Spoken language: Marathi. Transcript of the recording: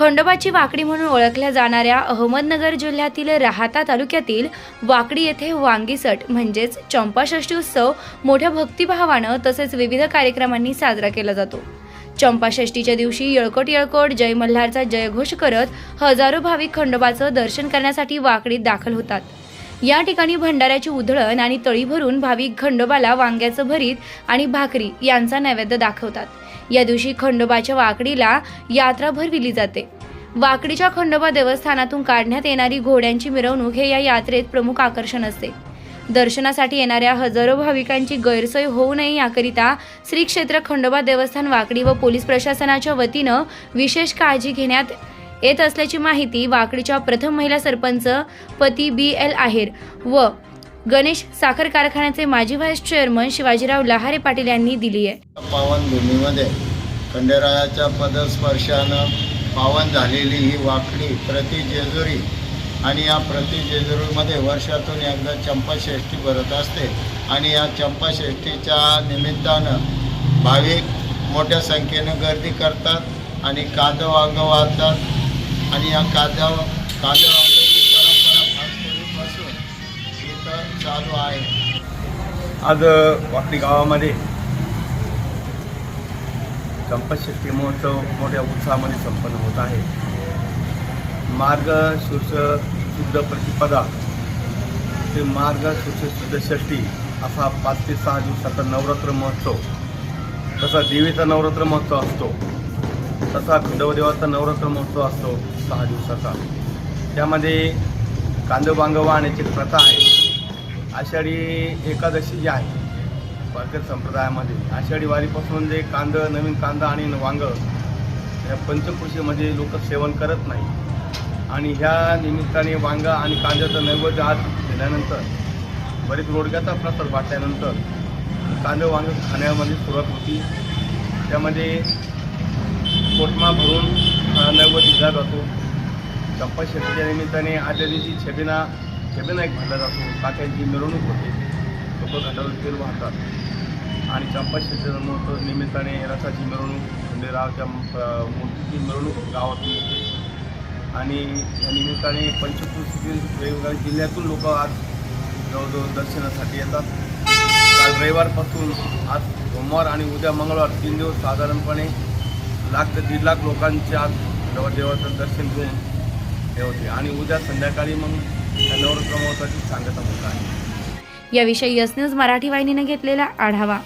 खंडोबाची वाकडी म्हणून ओळखल्या जाणाऱ्या अहमदनगर जिल्ह्यातील राहाता तालुक्यातील वाकडी येथे वांगीसट म्हणजेच चंपाषष्ठी उत्सव मोठ्या भक्तिभावानं तसेच विविध कार्यक्रमांनी साजरा केला जातो. चंपाषष्ठीच्या दिवशी येळकोट येळकोट जय मल्हारचा जयघोष करत हजारो भाविक खंडोबाचं दर्शन करण्यासाठी वाकडीत दाखल होतात. या ठिकाणी भंडाऱ्याची उधळण आणि तळी भरून भाविक खंडोबाला वांग्याचं भरीत आणि भाकरी यांचा नैवेद्य दाखवतात. या दिवशी खंडोबाच्या वाकडीला यात्रा भरविली जाते. वाकडीच्या खंडोबा देवस्थानातून काढण्यात येणारी घोड्यांची मिरवणूक हे या यात्रेत प्रमुख आकर्षण असते. दर्शनासाठी येणाऱ्या हजारो भाविकांची गैरसोय होऊ नये याकरिता श्री क्षेत्र खंडोबा देवस्थान वाकडी व पोलीस प्रशासनाच्या वतीनं विशेष काळजी घेण्यात येत असल्याची माहिती वाकडीच्या प्रथम महिला सरपंच पती बी एल आहेर व गणेश साखर कारखान्याचे माजी व्हाईस चेअरमन शिवाजीराव लहारे पाटील यांनी दिली आहे. पावनभूमीमध्ये खंडेरायाच्या पदस्पर्शानं पावन झालेली ही वाकडी प्रति जेजुरी आणि या प्रति जेजुरीमध्ये वर्षातून एकदा चंपाषष्ठी भरत असते आणि या चंपाषष्ठीच्या निमित्तानं भाविक मोठ्या संख्येनं गर्दी करतात आणि कादव अंग वाहतात आणि या कादव कादव अंग चालू आहे. आज वाकडी गावामध्ये संपतशक्ती महोत्सव मोठ्या उत्साहामध्ये संपन्न होत आहे. मार्ग शीर्ष शुद्ध प्रतिपदा. ते मार्ग शीर्ष शुद्ध षष्टी असा पाच ते सहा दिवसाचा नवरात्र महोत्सव. तसा देवीचा नवरात्र महोत्सव असतो. तसा खंडवदेवाचा नवरात्र महोत्सव असतो सहा दिवसाचा. त्यामध्ये कांदो आणण्याची वाहण्याची प्रथा आहे. आषाढी एकादशी जी आहे वारकरी संप्रदायामध्ये आषाढी वारीपासून जे कांदं नवीन कांदा आणि वांगं या पंचकृषीमध्ये लोक सेवन करत नाही. आणि ह्या निमित्ताने वांगा आणि कांद्याचं नैवेद्य आज दिल्यानंतर बरेच रोडग्याचा प्रसार वाटल्यानंतर कांदे वांग खाण्यामध्ये सुरुवात होती. त्यामध्ये कोटमा भरून नैवेद्य दिला जातो. चंपा शेतीच्या निमित्ताने आदल्या दिवशी छबिना छबिना एक जातो. काकांची मिरवणूक होते. लोक घाटावर तेल वाहतात. आणि चंपा शेतीच्या निमित्ताने रथाची मिरवणूक खंडेरावच्या मूर्तीची मिरवणूक गावात येते आणि या निमित्ताने पंचकृषीतील वेगवेगळ्या जिल्ह्यातून लोक आज जवळजवळ दर्शनासाठी येतात. काल रविवारपासून आज सोमवार आणि उद्या मंगळवार तीन दिवस साधारणपणे लाख ते दीड लाख लोकांचे आज देवाचं दर्शन घेऊन हे होते. आणि उद्या संध्याकाळी मग नवरात्र महोत्सवाची सांगता होत आहे याविषयी यस न्यूज मराठी वाहिनीने घेतलेला आढावा.